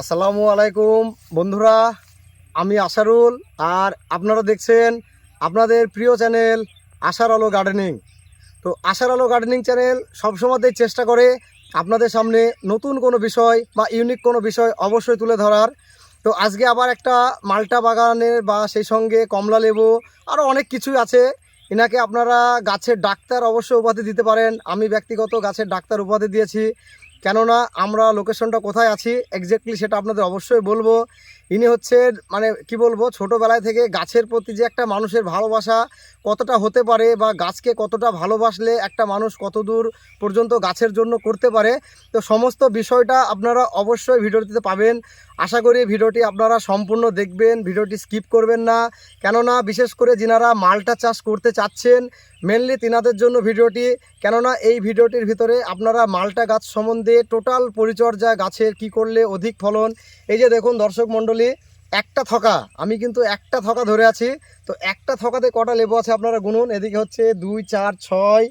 আসসালামু আলাইকুম। বন্ধুরা, আমি আশারুল আর আপনারা দেখছেন আপনাদের প্রিয় চ্যানেল আশার আলো গার্ডেনিং। তো আশার আলো গার্ডেনিং চ্যানেল সবসময়তেই চেষ্টা করে আপনাদের সামনে নতুন কোনো বিষয় বা ইউনিক কোনো বিষয় অবশ্যই তুলে ধরার। তো আজকে আবার একটা মাল্টা বাগানের বা সেই সঙ্গে কমলা লেবু আরও অনেক কিছুই আছে। এনাকে আপনারা গাছের ডাক্তার অবশ্যই উপাধি দিতে পারেন। আমি ব্যক্তিগত গাছের ডাক্তার উপাধি দিয়েছি। কেননা আমরা লোকেশনটা কোথায় আছি এক্স্যাক্টলি সেটা আপনাদের অবশ্যই বলব। ইনি হচ্ছে মানে কি বলব, ছোটোবেলায় থেকে গাছের প্রতি যে একটা মানুষের ভালোবাসা কতটা হতে পারে বা গাছকে কতটা ভালোবাসলে একটা মানুষ কত দূর পর্যন্ত গাছের জন্য করতে পারে, তো সমস্ত বিষয়টা আপনারা অবশ্যই ভিডিওটিতে পাবেন। আশা করি ভিডিওটি আপনারা সম্পূর্ণ দেখবেন, ভিডিওটি স্কিপ করবেন না। কেননা, বিশেষ করে যিনারা মালটা চাষ করতে চাচ্ছেন মেনলি তিনাদের জন্য ভিডিওটি। কেননা, এই ভিডিওটির ভিতরে আপনারা মালটা গাছ সম্বন্ধে টোটাল পরিচর্যা গাছের কি করলে অধিক ফলন। এই যে দেখুন দর্শক মণ্ডলী, একটা থকা, আমি কিন্তু একটা থকা ধরে আছি। তো একটা থকাতে কটা লেবু আছে আপনারা গুনুন, এদিকে হচ্ছে দুই, চার, ছয়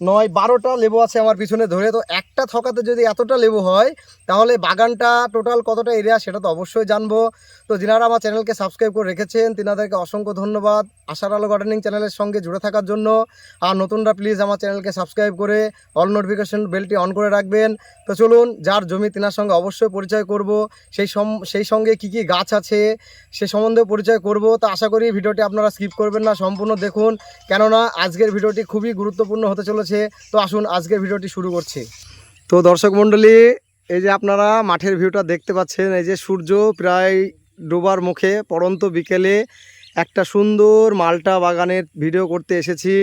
নয়, বারোটা লেবু আছে আমার পিছনে ধরে। তো একটা থকাতে যদি এতটা লেবু হয়, তাহলে বাগানটা টোটাল কতটা এরিয়া সেটা তো অবশ্যই জানব। তো যিনারা আমার চ্যানেলকে সাবস্ক্রাইব করে রেখেছেন, তিনাদেরকে অসংখ্য ধন্যবাদ। আশার আলো গার্ডেনিং চ্যানেলের সঙ্গে জুড়ে থাকার জন্য। আর নতুনরা প্লিজ আমার চ্যানেলকে সাবস্ক্রাইব করে অল নোটিফিকেশন বেলটি অন করে রাখবেন। তো চলুন, যার জমি তিনার সঙ্গে অবশ্যই পরিচয় করব। সেই সেই সঙ্গে কি কি গাছ আছে, সে সম্বন্ধেও পরিচয় করব। তো আশা করি ভিডিওটি আপনারা স্কিপ করবেন না, সম্পূর্ণ দেখুন। কেননা আজকের ভিডিওটি খুবই গুরুত্বপূর্ণ হতে চলেছে। তো আসুন আজকের ভিডিওটি শুরু করছি। তো দর্শক মণ্ডলী এই যে আপনারা মাঠের ভিউটা দেখতে পাচ্ছেন এই যে সূর্য প্রায় ডোবার মুখে পড়ন্ত বিকেলে একটা সুন্দর মালটা বাগানের ভিডিও করতে এসেছি।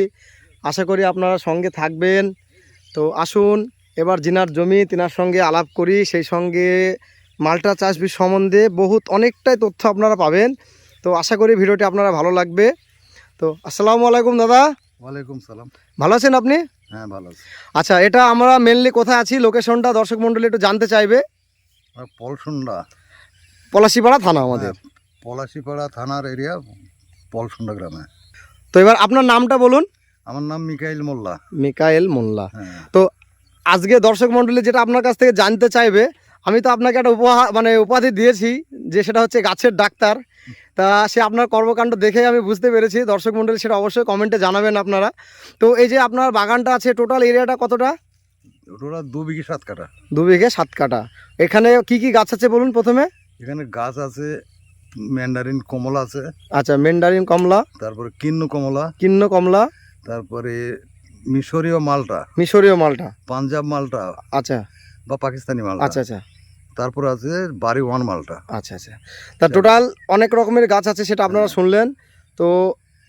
আশা করি আপনারা সঙ্গে থাকবেন। তো আসুন এবার জিনার জমি তিনার সঙ্গে আলাপ করি। সেই সঙ্গে মালটা চাষ সম্বন্ধে বহুত অনেকটাই তথ্য আপনারা পাবেন। তো আশা করি ভিডিওটি আপনারা ভালো লাগবে। তো আসসালামু আলাইকুম দাদা। ওয়ালাইকুম সালাম। ভালো আছেন আপনি? হ্যাঁ ভালো আছি। আচ্ছা এটা আমরা মেনলি কোথায় আছি? লোকেশনটা দর্শক মণ্ডলী একটু জানতে চাইবে। পলসুন্ডা। পলাশিপাড়া থানা আমাদের। হ্যাঁ, পলাশিপাড়া থানার এরিয়া পলসুন্ডা গ্রামে। তো এবার আপনার নামটা বলুন। আমার নাম মিকাইল মোল্লা। মিকাইল মোল্লা। তো আজকে দর্শক মণ্ডলী যেটা আপনার কাছ থেকে জানতে চাইবে আমি তো আপনাকে একটা উপহার মানে উপাধি দিয়েছি যে সেটা হচ্ছে গাছের ডাক্তার। তা সে আপনার কর্মকাণ্ড দেখে আমি বুঝতে পেরেছি। দর্শক মণ্ডলী সেটা অবশ্যই কমেন্টে জানাবেন আপনারা। তো এই যে আপনার বাগানটা আছে টোটাল এরিয়াটা কতটা? ওটা দু বিঘে সাত কাটা দু বিঘে সাত কাটা এখানে কি কি গাছ আছে বলুন প্রথমে? এখানে গাছ আছে ম্যান্ডারিন কমলা আছে। আচ্ছা মেন্ডারিন কমলা। তারপরে কিন্ন কমলা। কিন্ন কমলা। তারপরে মিশরীয় মালটা। মিশরীয় মালটা। পাঞ্জাব মালটা। আচ্ছা। বা পাকিস্তানি মালটা। আচ্ছা আচ্ছা। তারপর আছে বাড়ি ওয়ান মালটা। আচ্ছা আচ্ছা। তা টোটাল অনেক রকমের গাছ আছে সেটা আপনারা শুনলেন। তো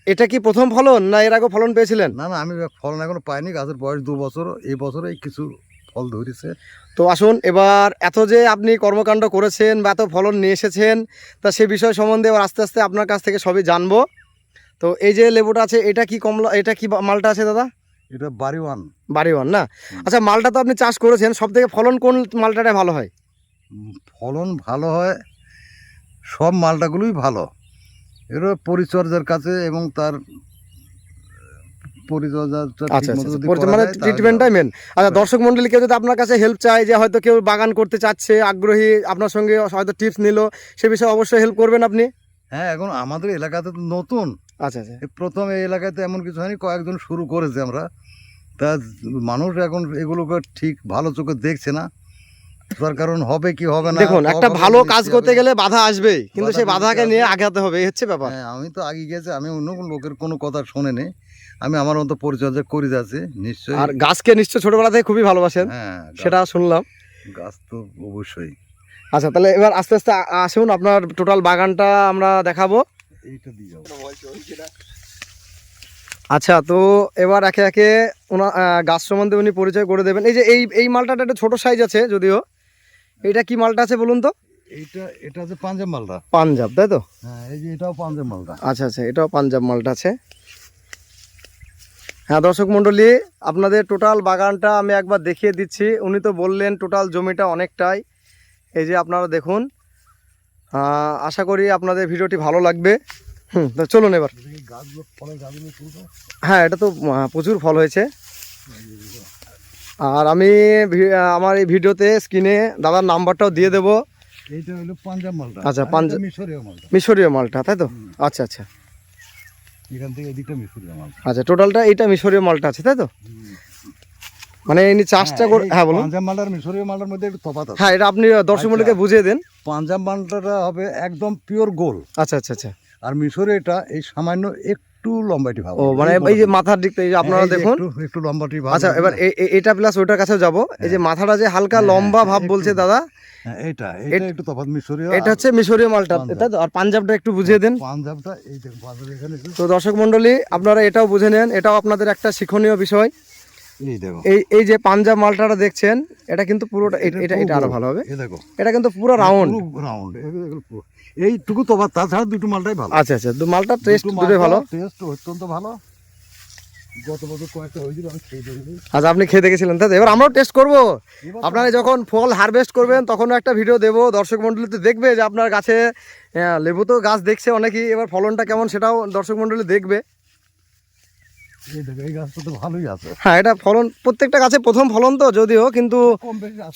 এটা কি প্রথম ফলন না এর আগে ফলন পেয়েছিলেন? না না আমি ফলন এখনও পাইনি। গাছের বয়স দু বছর। এই বছরেই কিছু ফল ধরেছে। তো আসুন এবার এত যে আপনি কর্মকাণ্ড করেছেন বা এত ফলন নিয়ে এসেছেন তা সে বিষয় সম্বন্ধে এবার আস্তে আস্তে আপনার কাছ থেকে সবই জানব। তো এই যে লেবুটা আছে এটা কি কমলা এটা কি মালটা আছে দাদা? এটা বাড়ি ওয়ান। বাড়িওয়ান না? আচ্ছা মালটা তো আপনি চাষ করেছেন সব থেকে ফলন কোন মালটাটা ভালো হয়? ফলন ভালো হয় সব মালটাগুলোই ভালো। এর পরিচর্যার কাছে এবং তার আচ্ছা আচ্ছা আচ্ছা। মানে আচ্ছা হ্যাঁ। দর্শক মন্ডলী কেউ যদি আপনার কাছে হেল্প চায় যে হয়তো কেউ বাগান করতে চাচ্ছে আগ্রহী আপনার সঙ্গে হয়তো টিপস নিল সে বিষয়ে অবশ্যই হেল্প করবেন আপনি? হ্যাঁ এখন আমাদের এলাকাতে তো নতুন। আচ্ছা আচ্ছা। প্রথম এই এলাকাতে এমন কিছু হয়নি কয়েকজন শুরু করেছে আমরা। তা মানুষ এখন এগুলোকে ঠিক ভালো চোখে দেখছে না। তার কারণ হবে কি হবে না দেখুন একটা ভালো কাজ করতে গেলে বাধা আসবেই কিন্তু সেই বাধাকে নিয়ে আগাতে হবে হচ্ছে ব্যাপার। হ্যাঁ আমি তো আগে গেছি আমি অন্য লোকের কোনো কথা শুনিনি। আমি আমার মতো পরিচর্যা করে যাচ্ছি নিশ্চয়ই আর গাছকে নিশ্চয় ছোটবেলা থেকে খুবই ভালোবাসেন হ্যাঁ সেটা শুনলাম। গাছ তো অবশ্যই। আচ্ছা তাহলে এবার আস্তে আস্তে আসুন আপনার টোটাল বাগানটা আমরা দেখাবো। এইটা দিয়ে আচ্ছা তো এবার একে একে ওনা আহ, গাছ সম্বন্ধে উনি পরিচয় করে দেবেন। এই যে এই এই মালটাটা একটা ছোট সাইজ আছে যদিও। এটা কি মালটা আছে বলুন তো? এইটা এটা হচ্ছে পাঞ্জাব মালটা। পাঞ্জাব তাই তো? হ্যাঁ এই যে এটাও পাঞ্জাব মালটা। আচ্ছা আচ্ছা এটাও পাঞ্জাব মালটা আছে। হ্যাঁ দর্শক মণ্ডলী আপনাদের টোটাল বাগানটা আমি একবার দেখিয়ে দিচ্ছি। উনি তো বললেন টোটাল জমিটা অনেকটাই। এই যে আপনারা দেখুন। আশা করি আপনাদের ভিডিওটি ভালো লাগবে। হুম তো চলুন এবার। হ্যাঁ এটা তো প্রচুর ফল হয়েছে। আর আমি আমার এই ভিডিওতে স্ক্রিনে দাদার নাম্বারটাও দিয়ে দেবো। এইটা হলো পাঞ্জাব মালটা। আচ্ছা, পাঞ্জাব- মিশরীয় মালটা। মিশরীয় মালটা তাই তো? আচ্ছা আচ্ছা। এখান থেকে এদিকটা মিশরীয় মালটা আচ্ছা টোটালটা এইটা মিশরীয় মালটা আছে তাই তো? মানে ইনি চাষটা করে হ্যাঁ বলুন। পাঞ্জাব মালটার মিশরীয় মালটার মধ্যে একটু তফাৎ আছে। হ্যাঁ এটা আপনি দর্শক আচ্ছা। বুঝিয়ে দেন। পাঞ্জাব মালটাটা হবে একদম পিওর গোল আচ্ছা আচ্ছা আচ্ছা। আর মিশরে এটা এই সামান্য একটু লম্বাটি ভাব ও মানে এই যে মাথার দিকটা এই যে আপনারা দেখুন। একটু একটু লম্বাটি ভাব আচ্ছা এবার এটা প্লাস ওইটার কাছেও যাব। এই যে মাথাটা যে হালকা হ্যাঁ, লম্বা ভাব বলছে দাদা। হ্যাঁ, এটা এটা একটু তফাৎ মিশরীয়। এটা হচ্ছে মিশরীয় মালটা। আর পাঞ্জাবটা একটু বুঝিয়ে দেন। পাঞ্জাবটা এই দেখুন এখানে তো দর্শক মন্ডলী আপনারা এটাও বুঝে নেন। এটাও আপনাদের একটা শিক্ষণীয় বিষয়। এই এই যে পাঞ্জাব মালটাটা দেখছেন এটা কিন্তু পুরোটা এটা এটা আরও ভালো হবে। এই দেখো। এটা কিন্তু পুরো রাউন্ড রাউন্ড এইটুকু তো তাছাড়া দুটো মালটাই ভালো। আচ্ছা আচ্ছা দু মালটা টেস্ট দুটো দুটোই ভালো। টেস্ট অত্যন্ত ভালো। গত বছর কয়েকটা হয়েছিল আমি খেয়ে দেখেছি আচ্ছা আপনি খেয়ে দেখেছিলেন। তাই এবার আমরাও টেস্ট করব। আপনারা যখন ফল হারভেস্ট করবেন তখন একটা ভিডিও দেবো। দর্শক মন্ডলী দেখবে যে আপনার গাছে লেবু তো গাছ দেখছে অনেকেই। এবার ফলনটা কেমন সেটাও দর্শক মন্ডলী দেখবে। এই গাছটা তো ভালোই আছে। হ্যাঁ এটা ফলন প্রত্যেকটা গাছে প্রথম ফলন তো যদিও কিন্তু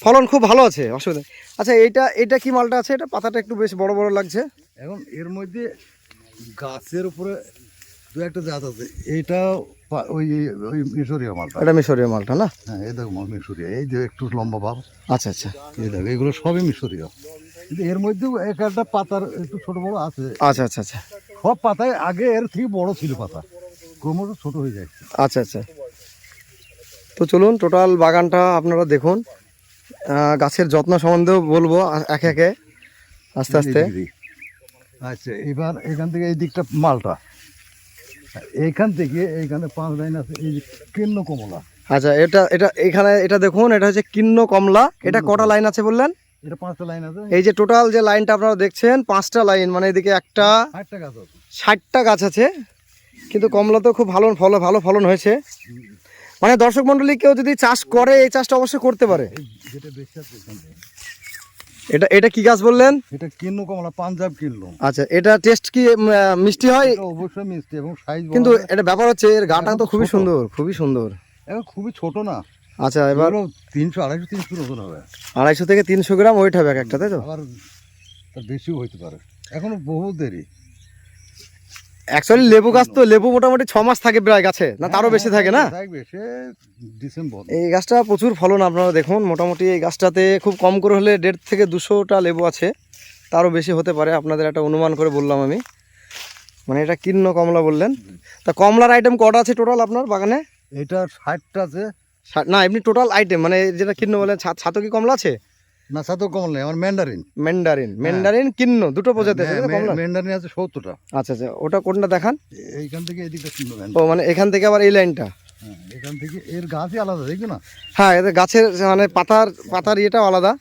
ফলন খুব ভালো আছে অসুবিধা আচ্ছা এইটা এটা কি মালটা আছে? এটা পাতাটা একটু বেশ বড় বড় লাগছে। এখন এর মধ্যে গাছের উপরে দু একটা জাত আছে। এইটা ওই ওই মিশরীয় মালটা। এটা মিশরীয় মালটা না? হ্যাঁ এই দেখো মাল মিশরীয়। এই যে একটু লম্বা ভাব। আচ্ছা আচ্ছা। এই দেখো এগুলো সবই মিশরীয়। কিন্তু এর মধ্যেও এক একটা পাতার একটু ছোট বড় আছে। আচ্ছা আচ্ছা আচ্ছা। সব পাতায় আগে এর থেকে বড় ছিল পাতা। ক্রমশ ছোট হয়ে যাচ্ছে। আচ্ছা আচ্ছা। তো চলুন টোটাল বাগানটা আপনারা দেখুন। গাছের যত্ন সম্বন্ধেও বলব একে একে আস্তে আস্তে। আচ্ছা এবার এখান থেকে এই দিকটা মালটা। এইখান থেকে এইখানে পাঁচ লাইন আছে এই যে কিন্ন কমলা। আচ্ছা এটা এটা এখানে এটা দেখুন এটা হচ্ছে কিন্ন কমলা। এটা কটা লাইন আছে বললেন? এটা পাঁচটা লাইন আছে। এই যে টোটাল যে লাইনটা আপনারা দেখছেন পাঁচটা লাইন মানে এদিকে একটা ষাটটা গাছ আছে। ষাটটা গাছ আছে। কিন্তু কমলা তো খুব ভালো ফল ভালো ফলন হয়েছে। মানে দর্শক মন্ডলী কেউ যদি চাষ করে এই চাষটা অবশ্যই করতে পারে। এটা এটা কি গাছ বললেন? এটা কিন্ন কমলা পাঞ্জাব কিনলো। আচ্ছা এটা টেস্ট কি মিষ্টি হয়? অবশ্যই মিষ্টি এবং সাইজ কিন্তু এটা ব্যাপার হচ্ছে এর গাটা তো খুবই সুন্দর খুবই সুন্দর। এখন খুবই ছোট না। আচ্ছা এবার তিনশো আড়াইশো তিনশো ওজন হবে। আড়াইশো থেকে তিনশো গ্রাম ওয়েট হবে এক একটা তাই তো? আবার তার বেশিও হইতে পারে। এখনও বহু দেরি। অ্যাকচুয়ালি লেবু গাছ তো লেবু মোটামুটি ছ মাস থাকে প্রায় গাছে। না তারও বেশি থাকে না? ডিসেম্বর এই গাছটা প্রচুর ফলন আপনারা দেখুন। মোটামুটি এই গাছটাতে খুব কম করে হলে দেড় থেকে দুশোটা লেবু আছে। তারও বেশি হতে পারে। আপনাদের একটা অনুমান করে বললাম আমি। মানে এটা কিন্ন কমলা বললেন। তা কমলার আইটেম কটা আছে টোটাল আপনার বাগানে? এটা ষাটটা আছে। না এমনি টোটাল আইটেম মানে যেটা কিন্ন বলেন ছাতকি কমলা আছে? না সাথে কমল নেই আমার ম্যান্ডারিন ম্যান্ডারিন ম্যান্ডারিন কিন্ন দুটো প্রজাতি আছে ম্যান্ডারিন আছে সত্তরটা। আচ্ছা আচ্ছা ওটা কোনটা দেখান? এইখান থেকে এদিকটা কিনলো ও মানে এখান থেকে আবার এই লাইনটা হ্যাঁ এখান থেকে এর গাছই আলাদা দেখছ না? হ্যাঁ এদের গাছের মানে পাতার পাতার ইয়েটাও আলাদা।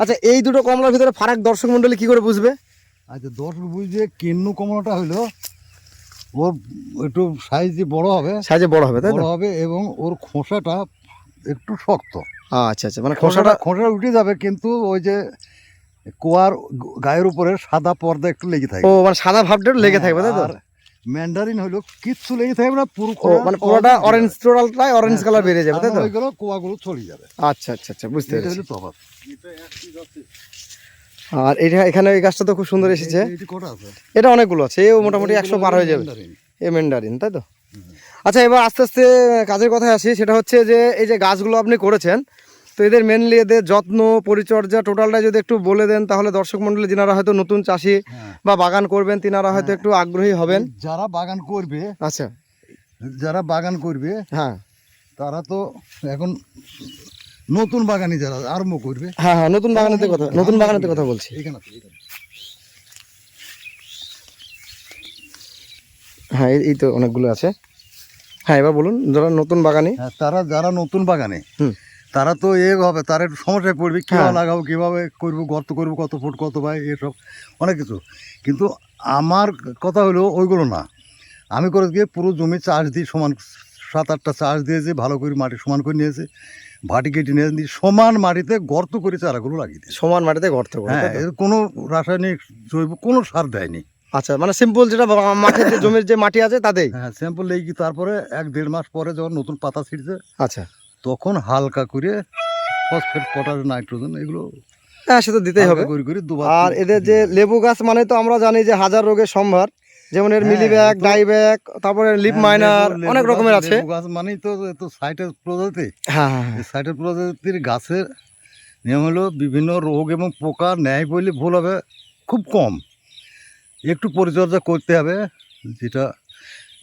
আচ্ছা এই দুটো কমলার ভিতরে ফারাক দর্শক মন্ডলী কি করে বুঝবে? আচ্ছা দশ বুঝে কিন্নু কমলাটা হইল ওর একটু সাইজ বড় হবে। সাইজে বড় হবে তাই বড় হবে এবং ওর খোসাটা একটু শক্ত। আচ্ছা আচ্ছা মানে খোসাটা খোসাটা খোসাটা উঠে যাবে কিন্তু ওই যে কোয়ার গায়ের উপরে সাদা পর্দা একটু লেগে থাকে। ও মানে সাদা ভাবটা লেগে থাকবে তাই তো? ম্যান্ডারিন হলো কিচ্ছু লেগে থাকবে না পুরো মানে পুরোটা অরেঞ্জ টোটালটাই অরেঞ্জ কালার বেরিয়ে যাবে তাই তো? হয়ে গেল কোয়াগুলো ছড়িয়ে যাবে। আচ্ছা আচ্ছা আচ্ছা বুঝতে পেরেছি। তফাৎ। আর এটা এখানে এই গাছটা তো খুব সুন্দর এসেছে। এটা অনেকগুলো আছে এও মোটামুটি একশো পার হয়ে যাবে। এ মেন্ডারিন তাই তো? আচ্ছা এবার আস্তে আস্তে কাজের কথায় আসি। সেটা হচ্ছে যে এই যে গাছগুলো আপনি করেছেন তো এদের মেনলি এদের যত্ন পরিচর্যা টোটালটা যদি একটু বলে দেন তাহলে দর্শক মন্ডলী যিনারা হয়তো নতুন চাষি হ্যাঁ। বা বাগান করবেন তিনারা হয়তো একটু আগ্রহী হবেন। যারা বাগান করবে আচ্ছা। যারা বাগান করবে হ্যাঁ। তারা তো এখন নতুন বাগানি যারা আরম্ভ করবে। হ্যাঁ হ্যাঁ নতুন বাগানেতে কথা নতুন বাগানেতে কথা বলছি। এখানে। হ্যাঁ এই- এই তো অনেকগুলো আছে। হ্যাঁ এবার বলুন যারা নতুন বাগানি। হ্যাঁ তারা যারা নতুন বাগানে তারা তো এ হবে তার একটু সমস্যায় পড়বে কীভাবে হ্যাঁ। লাগাবো কীভাবে করব গর্ত করব কত ফুট কত ভাই এসব অনেক কিছু। কিন্তু আমার কথা হলো ওইগুলো না। আমি করে গিয়ে পুরো জমি চাষ দিই সমান সাত আটটা চাষ দিয়েছে ভালো করে মাটি সমান করে নিয়েছে ভাটি কেটে নিয়ে দিয়ে সমান মাটিতে গর্ত করে চারাগুলো লাগিয়ে দিয়েছে। সমান মাটিতে গর্ত করে হ্যাঁ এর কোনো রাসায়নিক জৈব কোনো সার দেয়নি। আচ্ছা মানে সিম্পল যেটা মাঠের যে জমির যে মাটি আছে তাতেই? হ্যাঁ স্যাম্পল লেগে তারপরে এক দেড় মাস পরে যখন নতুন পাতা ছিঁড়ছে আচ্ছা। তখন হালকা করে ফসফেট পটাশ নাইট্রোজেন এগুলো হ্যাঁ সে তো দিতেই হবে। আর এদের যে লেবু গাছ মানে তো আমরা জানি যে হাজার রোগের সম্ভার। যেমন এর হ্যাঁ, মিলি ব্যাগ ডাই ব্যাগ তারপরে লিপ হ্যাঁ, মাইনার অনেক রকমের আছে। লেবু গাছ মানেই তো তো সাইটের প্রজাতি। হ্যাঁ হ্যাঁ। এই সাইটের প্রজাতির গাছের নিয়ম হলো বিভিন্ন রোগ এবং পোকা নেয় বলে ভুল হবে খুব কম। একটু পরিচর্যা করতে হবে যেটা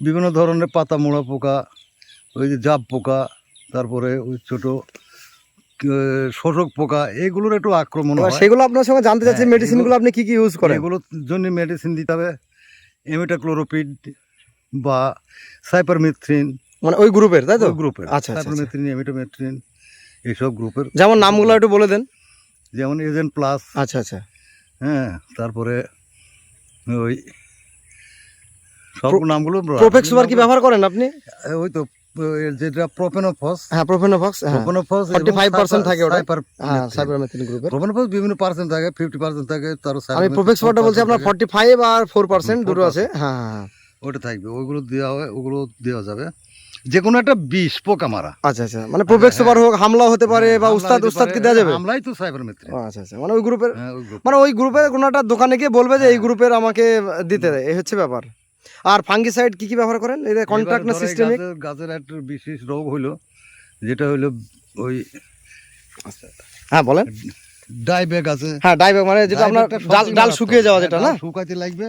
বিভিন্ন ধরনের পাতা মোড়া পোকা ওই যে জাপ পোকা তারপরে ওই ছোটো শোষক পোকা এগুলোর একটু আক্রমণ হয়। সেগুলো আপনার সঙ্গে জানতে চাচ্ছি হ্যাঁ, মেডিসিনগুলো আপনি কি কি ইউজ করেন? এগুলোর জন্য মেডিসিন দিতে হবে এমিটাক্লোরোপিড বা সাইপারমিথ্রিন। মানে ওই গ্রুপের তাই তো? ওই গ্রুপের আচ্ছা, আচ্ছা, সাইপারমিথ্রিন এমিটোমেথ্রিন এইসব গ্রুপের। যেমন নামগুলো একটু বলে দেন। যেমন এজেন্ট প্লাস আচ্ছা আচ্ছা। হ্যাঁ তারপরে ওই সব নামগুলো প্রোফেক্স সুপার কি ব্যবহার করেন আপনি? ওই তো যেটা প্রোপেনোফস হ্যাঁ প্রোফেনোফক্স হ্যাঁ। প্রোপেনোফস 45% থাকে ওটা। হ্যাঁ সাইবারমেথিন গ্রুপের প্রোপেনোফস বিভিন্ন পার্সেন্ট থাকে ফিফটি পার্সেন্ট থাকে তার আমি প্রোফেক্স সুপারটা বলছি আপনার ফর্টি ফাইভ আর ফোর পার্সেন্ট দুটো আছে। হ্যাঁ হ্যাঁ হ্যাঁ। ওটা থাকবে ওগুলো দেওয়া হয় ওগুলো দেওয়া যাবে। যে কোনো একটা বিষ পোকা মারা আচ্ছা আচ্ছা মানে প্রোফেক্স সুপার হোক হামলা হতে পারে বা উস্তাদ হতে উস্তাদ কি পারে, দেওয়া যাবে? হামলাই তো সাইবারমেথ্রিন ও, আচ্ছা আচ্ছা মানে ওই গ্রুপের হ্যাঁ। মানে ওই গ্রুপের কোনো একটা দোকানে গিয়ে বলবে যে এই হ্যাঁ। গ্রুপের আমাকে দিতে দেয় এই হচ্ছে ব্যাপার। আর ফাঙ্গিসাইড কি কি ব্যবহার করেন? এই কন্ট্রাক্ট না সিস্টেমিক গাছের- একটা বিশেষ রোগ হলো যেটা হলো ওই হ্যাঁ বলেন। ডাইব্যাক আছে। হ্যাঁ ডাইব্যাক মানে যেটা আপনার ডাল ডাল শুকিয়ে যাওয়া হ্যাঁ, যেটা না? শুকাতে লাগবে।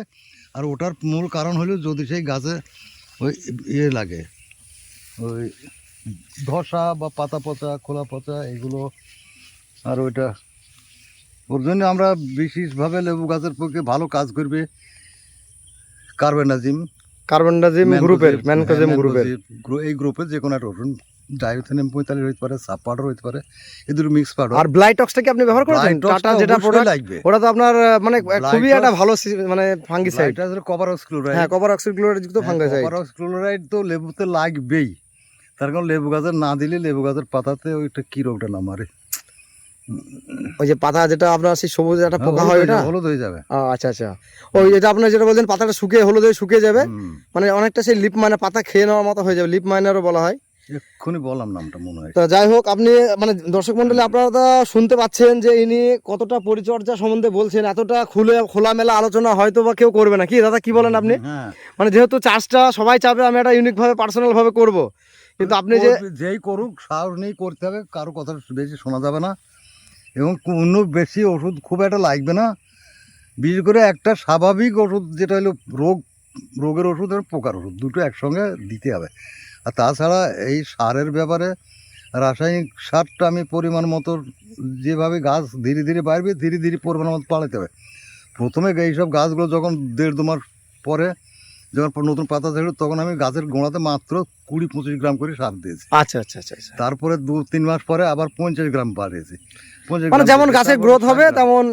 আর ওটার মূল কারণ হলো যদি সেই গাছে ওই ইয়ে লাগে ওই ধসা বা পাতা পচা খোলা পচা এগুলো আর ওইটা। ওর জন্য আমরা বিশেষভাবে লেবু গাছের পক্ষে ভালো কাজ করবে কার্বেনাজিম। কার্বনডাজিম গ্রুপের ম্যানকোজিম হ্যাঁ, গ্রুপের। এই গ্রুপের যে কোনো একটা ওষুধ ডায়োথেনিয়াম পঁয়তাল্লিশ হইতে পারে সাপ পাউডার হইতে পারে এ দুটো মিক্স পাউডার আর ব্লাইটক্সটা কি আপনি ব্যবহার করেছেন? টাটা যেটা প্রোডাক্ট লাগবে। ওটা তো আপনার মানে খুবই একটা ভালো মানে ফাঙ্গিসাইড এটা হচ্ছে কপার অক্সক্লোরাইড হ্যাঁ কপার অক্সিড যুক্ত ফাঙ্গিসাইড কপার অক্সক্লোরাইড তো লেবুতে লাগবেই। তার কারণ লেবু গাছের না দিলে লেবু গাছের পাতাতে ওইটা কি রোগটা না মারে। ওই যে পাতা যেটা আপনার সেই সবুজ একটা পোকা হলুদ হয় হয়ে ওটা? হলুদ হয়ে যাবে। আচ্ছা আচ্ছা। ওই যেটা আপনার যেটা বলছেন পাতাটা শুকিয়ে হলুদ হয়ে শুকিয়ে যাবে মানে অনেকটা সেই লিপ মানে পাতা খেয়ে নেওয়ার মতো হয়ে যাবে লিপ মাইনারও বলা হয়। এক্ষুনি বললাম নামটা মনে হয়। তো যাই হোক আপনি মানে দর্শক মন্ডলী আপনারা তো শুনতে পাচ্ছেন যে ইনি কতটা পরিচর্যা সম্বন্ধে বলছেন এতটা খুলে খোলামেলা আলোচনা হয়তো বা কেউ করবে না। কি দাদা কি বলেন আপনি? হ্যাঁ। মানে যেহেতু চাষটা সবাই চাবে আমি একটা ইউনিক ভাবে পার্সোনাল ভাবে করব। কিন্তু আপনি যে যেই করুক সাহস নেই করতে হবে কারও কথা বেশি শোনা যাবে না। এবং কোনো বেশি ওষুধ খুব একটা লাগবে না। বিশেষ করে একটা স্বাভাবিক ওষুধ যেটা হলো রোগ রোগের ওষুধ আর পোকার ওষুধ দুটো একসঙ্গে দিতে হবে। আর তাছাড়া এই সারের ব্যাপারে রাসায়নিক সারটা আমি পরিমাণ মতো যেভাবে গাছ ধীরে ধীরে বাড়বে ধীরে ধীরে পরিমাণ মতো পালাতে হবে। প্রথমে এইসব গাছগুলো যখন দেড় দু মাস পরে যখন নতুন পাতা ছেড়ে তখন আমি গাছের গোড়াতে মাত্র কুড়ি পঁচিশ গ্রাম করে সার দিয়েছি। আচ্ছা আচ্ছা আচ্ছা আচ্ছা। তারপরে দু তিন মাস পরে আবার পঞ্চাশ গ্রাম বাড়িয়েছি। মানে যেমন গাছের গ্রোথ হবে তেমন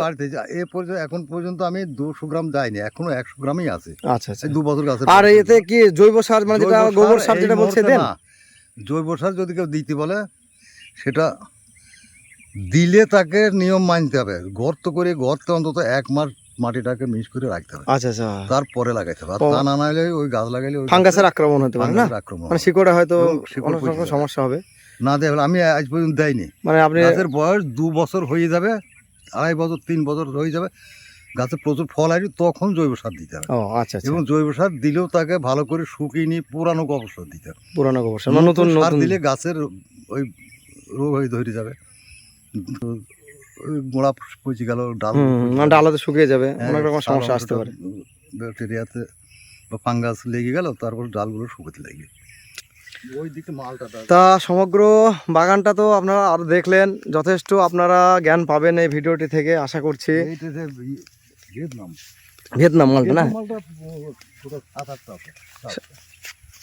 বাড়তে এ পর্যন্ত এখন পর্যন্ত আমি দুশো গ্রাম যাইনি এখনও একশো গ্রামই আছে। আচ্ছা আচ্ছা। দু বছর গাছের আর এতে কি জৈব সার মানে যেটা গোবর সার যেটা বলছে দেন? না। জৈব সার যদি কেউ দিতে বলে সেটা দিলে তাকে নিয়ম মানতে হবে। গর্ত করে গর্তে অন্তত এক মাস মাটিটাকে মিক্স করে রাখতে হবে। আচ্ছা আচ্ছা। তারপরে লাগাইতে হবে। আর। তা না নাইলে ওই গাছ লাগাইলে ওই ফাঙ্গাসের আক্রমণ হতে পারে না? আক্রমণ। মানে শিকড়ে হয়তো অনেক রকম সমস্যা হবে। না দেবে আমি আজ পর্যন্ত দেয়নি মানে আপনি গাছের বয়স দু বছর হয়ে যাবে আড়াই বছর তিন বছর হয়ে যাবে। গাছে প্রচুর ফল আসবে তখন জৈব সার দিতে হবে। ও আচ্ছা আচ্ছা। এবং জৈব সার দিলেও তাকে ভালো করে শুকিয়ে নিয়ে পুরানো গোবর সার দিতে হবে। পুরানো গোবর সার মানে নতুন সার দিলে গাছের ওই রোগ হয়ে ধরে যাবে। গোড়া পচে গেল ডাল মানে ডালাতে শুকিয়ে যাবে হ্যাঁ, অনেক রকম সমস্যা আসতে পারে। ব্যাকটেরিয়াতে বা ফাঙ্গাস লেগে গেল তারপর ডালগুলো শুকোতে মালটা তা সমগ্র বাগানটা তো আপনারা আরও দেখলেন যথেষ্ট আপনারা জ্ঞান পাবেন এই ভিডিওটি থেকে আশা করছি। ভিয়েতনাম। ভিয়েতনাম মালটা না।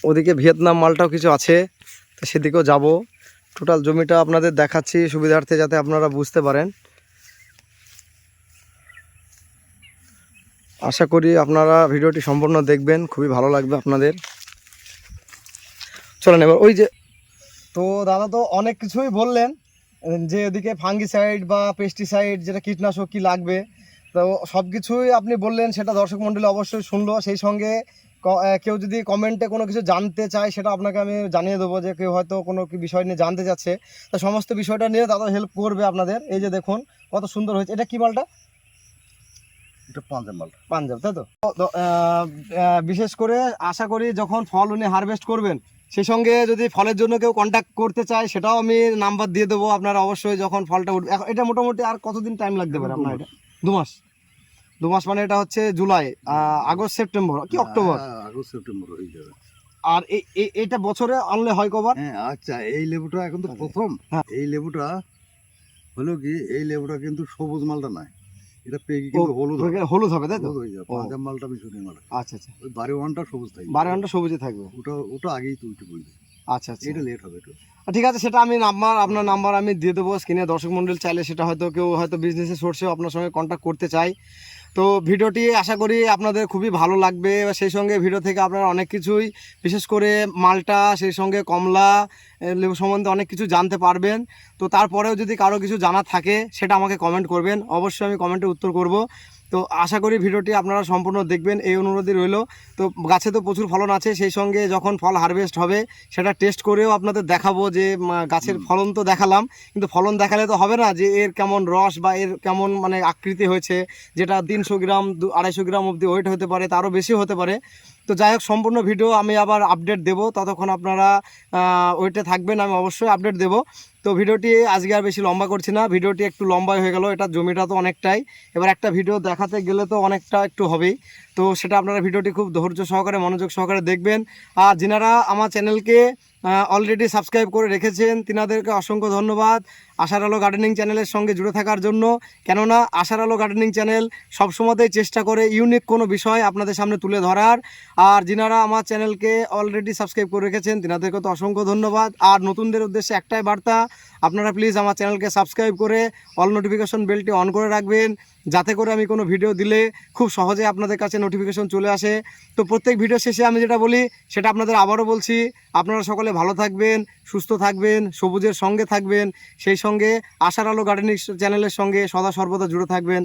ওদিকে ভিয়েতনাম মালটাও কিছু আছে তো সেদিকেও যাব। টোটাল জমিটা আপনাদের দেখাচ্ছি সুবিধার্থে যাতে আপনারা বুঝতে পারেন। আশা করি আপনারা ভিডিওটি সম্পূর্ণ দেখবেন, খুবই ভালো লাগবে আপনাদের। চলেন এবার, ওই যে তো দাদা তো অনেক কিছুই বললেন, যে এদিকে ফাঙ্গিসাইড বা পেস্টিসাইড যেটা কীটনাশক কি লাগবে। তো সব কিছুই আপনি বললেন, সেটা দর্শক মণ্ডলী অবশ্যই শুনলো। সেই সঙ্গে কেউ যদি কমেন্টে কোনো কিছু জানতে চায়, সেটা আপনাকে আমি জানিয়ে দেবো যে কেউ হয়তো কোনো কি বিষয় নিয়ে জানতে চাচ্ছে। তো সমস্ত বিষয়টা নিয়ে দাদা হেল্প করবে আপনাদের। এই যে দেখুন, কত সুন্দর হয়েছে। এটা কি মালটা? এটা পাঞ্জাব মাল। পাঞ্জাব তাই তো? তো, আহ, আহ, বিশেষ করে আশা করি যখন ফল উনি হারভেস্ট করবেন সেই সঙ্গে যদি ফলের জন্য কেউ কন্ট্যাক্ট করতে চায় সেটাও আমি নাম্বার দিয়ে দেবো আপনারা অবশ্যই যখন ফলটা উঠবে। এটা মোটামুটি আর কতদিন টাইম লাগতে পারে আপনার এটা? দু মাস। দু মাস মানে এটা হচ্ছে জুলাই আগস্ট সেপ্টেম্বর কি অক্টোবর? হ্যাঁ, আগস্ট সেপ্টেম্বর হয়ে যাবে। আর এটা বছরে আনলে হয় কবার? হ্যাঁ আচ্ছা এই লেবুটা এখন তো প্রথম। হ্যাঁ। এই লেবুটা হলো কি এই লেবুটা কিন্তু সবুজ মালটা নাই এটা পেকে কিন্তু হলুদ হবে। হলুদ হবে তাই তো? হয়ে যাবে। ও। পাঞ্জাব মালটা আচ্ছা আচ্ছা। ওই বারো ওয়ানটা সবুজ থাকবে। বারো ঘণ্টা সবুজে থাকবে। ওটা ওটা আগেই তুলতে বলবে আচ্ছা আচ্ছা। এটা লেট হবে একটু। ঠিক আছে সেটা আমি নাম্বার আপনার নাম্বার আমি দিয়ে দেবো। স্ক্রিনে দর্শক মন্ডল চাইলে সেটা হয়তো কেউ হয়তো বিজনেসের সোর্সেও আপনার সঙ্গে কন্ট্যাক্ট করতে চাই তো ভিডিওটি আশা করি আপনাদের খুবই ভালো লাগবে। সেই সঙ্গে ভিডিও থেকে আপনারা অনেক কিছুই, বিশেষ করে মালটা, সেই সঙ্গে কমলা লেবু সম্বন্ধে অনেক কিছু জানতে পারবেন। তো তারপরেও যদি কারও কিছু জানা থাকে, সেটা আমাকে কমেন্ট করবেন। অবশ্যই আমি কমেন্টে উত্তর করব। তো আশা করি ভিডিওটি আপনারা সম্পূর্ণ দেখবেন এই অনুরোধই রইল। তো গাছে তো প্রচুর ফলন আছে সেই সঙ্গে যখন ফল হারভেস্ট হবে সেটা টেস্ট করেও আপনাদের দেখাবো যে গাছের ফলন তো দেখালাম কিন্তু ফলন দেখালে তো হবে না যে এর কেমন রস বা এর কেমন মানে আকৃতি হয়েছে যেটা তিনশো গ্রাম দু আড়াইশো গ্রাম অবধি ওয়েট হতে পারে তারও বেশি হতে পারে। তো যাই হোক সম্পূর্ণ ভিডিও আমি আবার আপডেট দেবো ততক্ষণ আপনারা ওয়েটে থাকবেন আমি অবশ্যই আপডেট দেবো। তো ভিডিওটি আজকে আর বেশি লম্বা করছি না, ভিডিওটি একটু লম্বাই হয়ে গেল, এটা জমিটা তো অনেকটাই। এবার একটা ভিডিও দেখাতে গেলে তো অনেকটা একটু হবেই। তো সেটা আপনারা ভিডিওটি খুব ধৈর্য সহকারে, মনোযোগ সহকারে দেখবেন। আর যিনারা আমার চ্যানেলকে অলরেডি সাবস্ক্রাইব করে রেখেছেন, তিনাদেরকে অসংখ্য ধন্যবাদ। আশার আলো গার্ডেনিং চ্যানেলের সঙ্গে জুড়ে থাকার জন্য। কেননা, আশার আলো গার্ডেনিং চ্যানেল সবসময়তেই চেষ্টা করে ইউনিক কোনো বিষয় আপনাদের সামনে তুলে ধরার। আর যিনারা আমার চ্যানেলকে অলরেডি সাবস্ক্রাইব করে রেখেছেন, তিনাদেরকে তো অসংখ্য ধন্যবাদ। আর নতুনদের উদ্দেশ্যে একটাই বার্তা, আপনারা প্লিজ আমার চ্যানেলকে সাবস্ক্রাইব করে অল নোটিফিকেশন বেলটি অন করে রাখবেন, যাতে করে আমি কোনো ভিডিও দিলে খুব সহজে আপনাদের কাছে নোটিফিকেশন চলে আসে। তো প্রত্যেক ভিডিও শেষে আমি যেটা বলি, সেটা আপনাদের আবারও বলছি, আপনারা সকলে ভালো থাকবেন সুস্থ থাকবেন, সবুজের সঙ্গে থাকবেন, সেই সঙ্গে আশার আলো গার্ডেনিং চ্যানেলের সঙ্গে সদা সর্বদা জুড়ে থাকবেন।